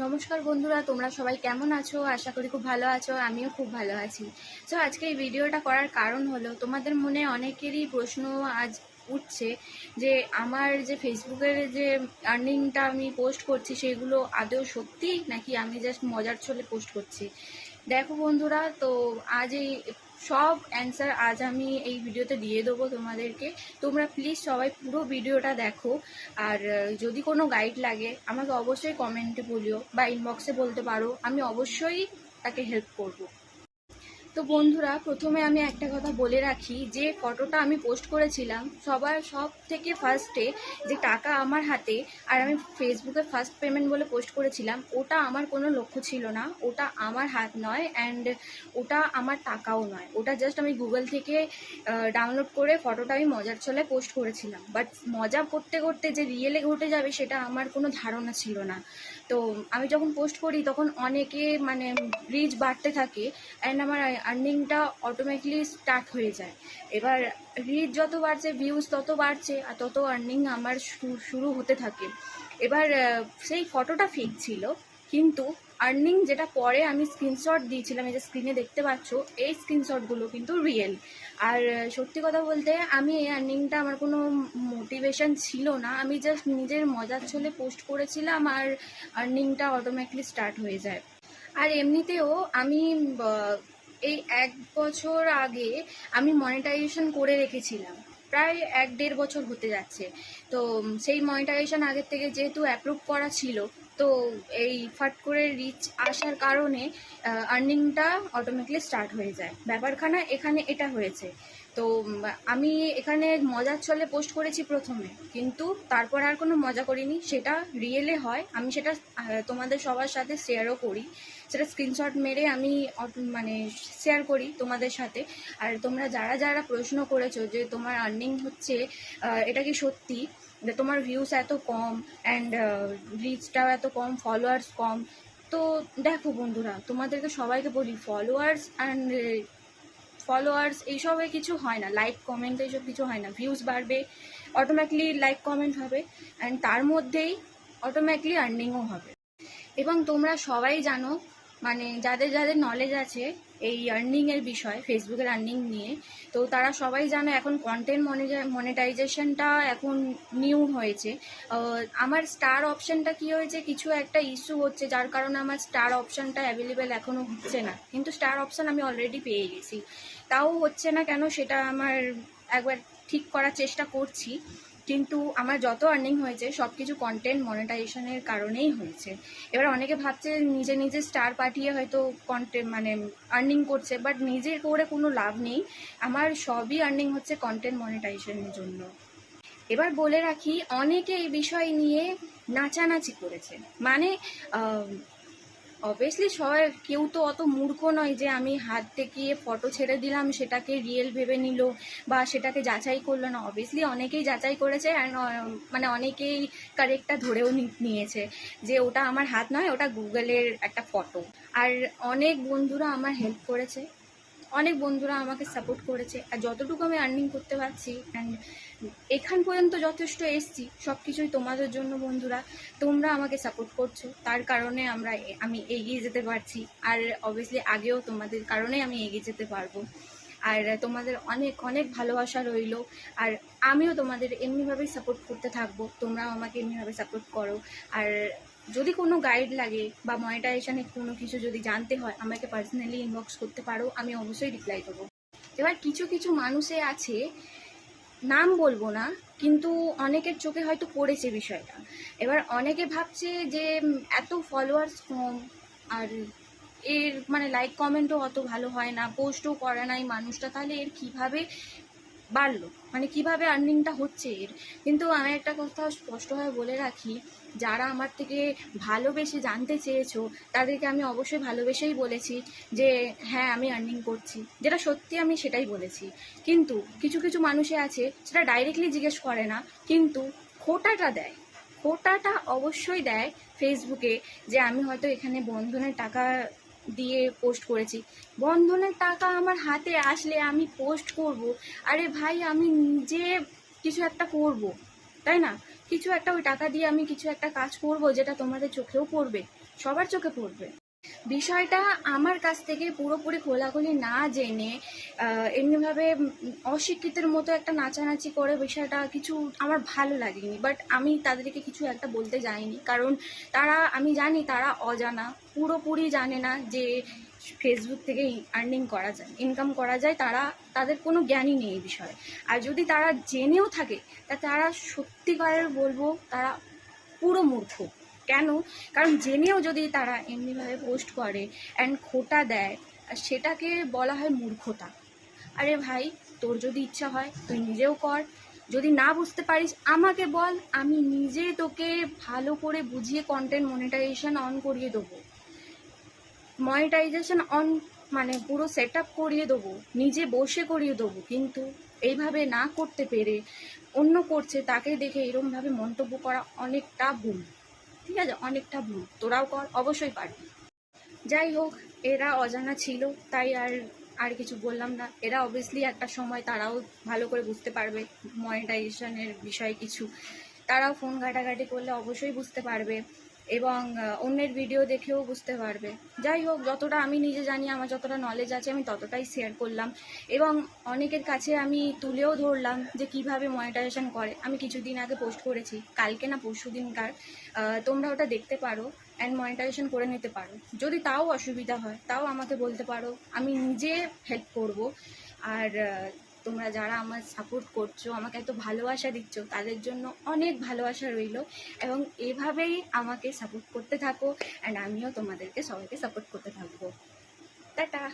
নমস্কার বন্ধুরা, তোমরা সবাই কেমন আছো? আশা করি খুব ভালো আছো, আমিও খুব ভালো আছি। তো আজকে এই ভিডিওটা করার কারণ হলো, তোমাদের মনে অনেকেরই প্রশ্ন আজ উঠছে যে, আমার যে ফেসবুকের যে আর্নিংটা আমি পোস্ট করছি, সেগুলো আদৌ সত্যি? নাকি আমি জাস্ট মজার ছলে পোস্ট করছি? দেখো বন্ধুরা, তো আজ এই সব অ্যান্সার আজ আমি এই ভিডিওতে দিয়ে দেবো তোমাদেরকে। তোমরা প্লিজ সবাই পুরো ভিডিওটা দেখো। আর যদি কোনো গাইড লাগে, আমাকে অবশ্যই কমেন্টে বলিও বা ইনবক্সে বলতে পারো। আমি অবশ্যই তাকে হেল্প করব। তো বন্ধুরা, প্রথমে আমি একটা কথা বলে রাখি, যে ফটোটা আমি পোস্ট করেছিলাম, সবার সব থেকে ফার্স্টে যে টাকা আমার হাতে, আর আমি ফেসবুকে ফার্স্ট পেমেন্ট বলে পোস্ট করেছিলাম, ওটা আমার কোনো লক্ষ্য ছিল না, ওটা আমার হাত নয় অ্যান্ড ওটা আমার টাকাও নয়। ওটা জাস্ট আমি গুগল থেকে ডাউনলোড করে ফটোটা আমি মজার ছলে পোস্ট করেছিলাম। বাট মজা করতে করতে যে রিয়েলে ঘটে যাবে, সেটা আমার কোনো ধারণা ছিল না। তো আমি যখন পোস্ট করি, তখন অনেকে মানে রিচ বাড়তে থাকে অ্যান্ড আমার আর্নিংটা অটোমেটিকলি স্টার্ট হয়ে যায়। এবার রিচ যত বাড়ছে ভিউজ তত বাড়ছে, আর তত আর্নিং আমার শুরু হতে থাকে। এবার সেই ফটোটা ফেক ছিল, কিন্তু আর্নিং যেটা পরে আমি স্ক্রিনশট দিয়েছিলাম, এই যে স্ক্রিনে দেখতে পাচ্ছ, এই স্ক্রিনশটগুলো কিন্তু রিয়েল আর সত্যি কথা বলতে আমি এই আর্নিংটা আমার কোনো মোটিভেশন ছিল না, আমি জাস্ট নিজের মজার ছলে পোস্ট করেছিলাম, আর আর্নিংটা অটোমেটিকলি স্টার্ট হয়ে যায়। আর এমনিতেও আমি এই এক বছর আগে আমি মনিটাইজেশন করে রেখেছিলাম। প্রায় এক দেড় বছর হতে যাচ্ছে। তো সেই মনিটাইজেশন আগের থেকে যেহেতু অ্যাপ্রুভ করা ছিল, তো এই ফাট করে রিচ আসার কারণে আর্নিংটা অটোমেটিকলি স্টার্ট হয়ে যায়। ব্যাপারখানা এখানে এটা হয়েছে। তো আমি এখানে মজার ছলে পোস্ট করেছি প্রথমে, কিন্তু তারপর আর কোনো মজা করিনি। সেটা রিয়েলে হয়। আমি সেটা তোমাদের সবার সাথে শেয়ারও করি। সেটা স্ক্রিনশট মেরে আমি মানে শেয়ার করি তোমাদের সাথে। আর তোমরা যারা যারা প্রশ্ন করেছ যে তোমার আর্নিং হচ্ছে এটা কি সত্যি? তোমার ভিউস এত কম অ্যান্ড রিচটাও এত কম ফলোয়ার্স কম, তো দেখো বন্ধুরা, তোমাদেরকে সবাইকে বলি ফলোয়ার্স অ্যান্ড ফলোয়ার্স এইসবে কিছু হয় না। লাইক কমেন্ট এইসব কিছু হয় না। ভিউজ বাড়বে অটোমেটিকলি লাইক কমেন্ট হবে। অ্যান্ড তার মধ্যেই অটোমেটিকলি আর্নিংও হবে। এবং তোমরা সবাই জানো মানে যাদের যাদের নলেজ আছে এই আর্নিংয়ের বিষয় ফেসবুকের আর্নিং নিয়ে, তো তারা সবাই জানে এখন কন্টেন্ট মনিটাইজেশনটা এখন নিউ হয়েছে। আমার স্টার অপশনটা কি হয়েছে? কিছু একটা ইস্যু হচ্ছে, যার কারণে আমার স্টার অপশনটা অ্যাভেলেবেল এখনও হচ্ছে না। কিন্তু স্টার অপশন আমি অলরেডি পেয়ে গেছি। তাও হচ্ছে না কেন, সেটা আমার একবার ঠিক করার চেষ্টা করছি। কিন্তু আমার যত আর্নিং হয়েছে সব কিছু কন্টেন্ট মনিটাইজেশনের কারণেই হয়েছে। এবার অনেকে ভাবছে নিজে নিজে স্টার পাঠিয়ে হয়তো কন্টেন্ট মানে আর্নিং করছে বাট নিজে করে কোনো লাভ নেই। আমার সবই আর্নিং হচ্ছে কন্টেন্ট মনিটাইজেশনের জন্য। এবার বলে রাখি, অনেকে এই বিষয় নিয়ে নাচানাচি করেছে। মানে অবভিয়াসলি সবাই কেউ তো অত মূর্খ নয় যে আমি হাত থেকে ফটো ছেড়ে দিলাম, সেটাকে রিয়েল ভেবে নিল বা সেটাকে যাচাই করল না। অবভিয়াসলি অনেকেই যাচাই করেছে অ্যান্ড মানে অনেকেই কারেক্টটা ধরেও নিয়েছে যে ওটা আমার হাত নয়, ওটা গুগলের একটা ফটো আর অনেক বন্ধুরা আমার হেল্প করেছে। অনেক বন্ধুরা আমাকে সাপোর্ট করেছে আর যতটুকু আমি আর্নিং করতে পারছি অ্যান্ড এখান পর্যন্ত যথেষ্ট এসছি সব কিছুই তোমাদের জন্য বন্ধুরা। তোমরা আমাকে সাপোর্ট করছ, তার কারণে আমরা আমি এগিয়ে যেতে পারছি। আর অবভিয়াসলি আগেও তোমাদের কারণে আমি এগিয়ে যেতে পারব। আর তোমাদের অনেক অনেক ভালোবাসা রইল। আর আমিও তোমাদের এমনিভাবেই সাপোর্ট করতে থাকব, তোমরাও আমাকে এমনিভাবে সাপোর্ট করো। আর যদি কোনো গাইড লাগে বা মনিটাইজেশনে কোনো কিছু যদি জানতে হয়, আমাকে পার্সোনালি ইনবক্স করতে পারো, আমি অবশ্যই রিপ্লাই দেবো। এবার কিছু কিছু মানুষে আছে, নাম বলব না, কিন্তু অনেকের চোখে হয়তো পড়েছে বিষয়টা। এবার অনেকে ভাবছে যে এত ফলোয়ার্স কম, আর এর মানে লাইক কমেন্টও অত ভালো হয় না পোস্টও করে না এই মানুষটা, তাহলে এর কীভাবে বাড়লো। মানে কীভাবে আর্নিংটা হচ্ছে এর? কিন্তু আমি একটা কথা স্পষ্টভাবে বলে রাখি, যারা আমার থেকে ভালোবেসে জানতে চেয়েছো, তাদেরকে আমি অবশ্যই ভালোবেসেই বলেছি যে হ্যাঁ আমি আর্নিং করছি। যেটা সত্যি আমি সেটাই বলেছি। কিন্তু কিছু কিছু মানুষে আছে, সেটা ডাইরেক্টলি জিজ্ঞেস করে না, কিন্তু খোটাটা দেয়। খোটাটা অবশ্যই দেয় ফেসবুকে যে, আমি হয়তো এখানে বন্ধনের টাকা দিয়ে পোস্ট করেছি। বন্ধনের টাকা আমার হাতে আসলে আমি পোস্ট করব। আরে ভাই, আমি নিজে কিছু একটা করব, তাই না? কিছু একটা ওই টাকা দিয়ে আমি কিছু একটা কাজ করব, যেটা তোমাদের চোখেও পড়বে, সবার চোখে পড়বে। বিষয়টা আমার কাছ থেকে পুরোপুরি খোলাখুলি না জেনে এমনিভাবে অশিক্ষিতের মতো একটা নাচানাচি করে বিষয়টা কিছু আমার ভালো লাগেনি। বাট আমি তাদেরকে কিছু একটা বলতে যাইনি। কারণ তারা, আমি জানি তারা অজানা, পুরোপুরি জানে না যে ফেসবুক থেকে আর্নিং করা যায় ইনকাম করা যায়। তারা, তাদের কোনো জ্ঞানই নেই এই বিষয়ে। আর যদি তারা জেনেও থাকে, তা তারা সত্যিকারের বলব, তারা পুরো মূর্খ। কেন? কারণ জেনেও যদি তারা এমনিভাবে পোস্ট করে অ্যান্ড খোটা দেয়, আর সেটাকে বলা হয় মূর্খতা। আরে ভাই, তোর যদি ইচ্ছা হয়, তুই নিজেও কর। যদি না বুঝতে পারিস, আমাকে বল, আমি নিজে তোকে ভালো করে বুঝিয়ে কন্টেন্ট মনিটাইজেশন অন করিয়ে দেবো। মনিটাইজেশন অন মানে পুরো সেট আপ করিয়ে দেবো, নিজে বসে করিয়ে দেবো, কিন্তু এইভাবে না করতে পেরে অন্য করছে, তাকে দেখে এরমভাবে মন্তব্য করা অনেকটা ভুল। ঠিক আছে অনেকটা ভুল। তোরাও কর, অবশ্যই পারবি। যাই হোক, এরা অজানা ছিল, তাই আর আর কিছু বললাম না। এরা অবভিয়াসলি একটা সময় তারাও ভালো করে বুঝতে পারবে মনিটাইজেশনের বিষয়ে কিছু। তারাও ফোন ঘাটাঘাটি করলে অবশ্যই বুঝতে পারবে। এবং অন্যের ভিডিও দেখেও বুঝতে পারবে। যাই হোক, যতটা আমি নিজে জানি, আমার যতটা নলেজ আছে, আমি ততটাই শেয়ার করলাম। এবং অনেকের কাছে আমি তুলেও ধরলাম যে কীভাবে মনিটাইজেশন করে। আমি কিছুদিন আগে পোস্ট করেছি, কালকে না পরশু দিনকার। তোমরা ওটা দেখতে পারো অ্যান্ড মনিটাইজেশন করে নিতে পারো। যদি তাও অসুবিধা হয়, তাও আমাকে বলতে পারো। আমি নিজে হেল্প করব। আর তোমরা যারা আমার সাপোর্ট করছ, আমাকে এত ভালোবাসা দিচ্ছ, তাদের জন্য অনেক ভালোবাসা রইল এবং এভাবেই আমাকে সাপোর্ট করতে থাকো অ্যান্ড আমিও তোমাদেরকে সবাইকে সাপোর্ট করতে থাকব। টাটা!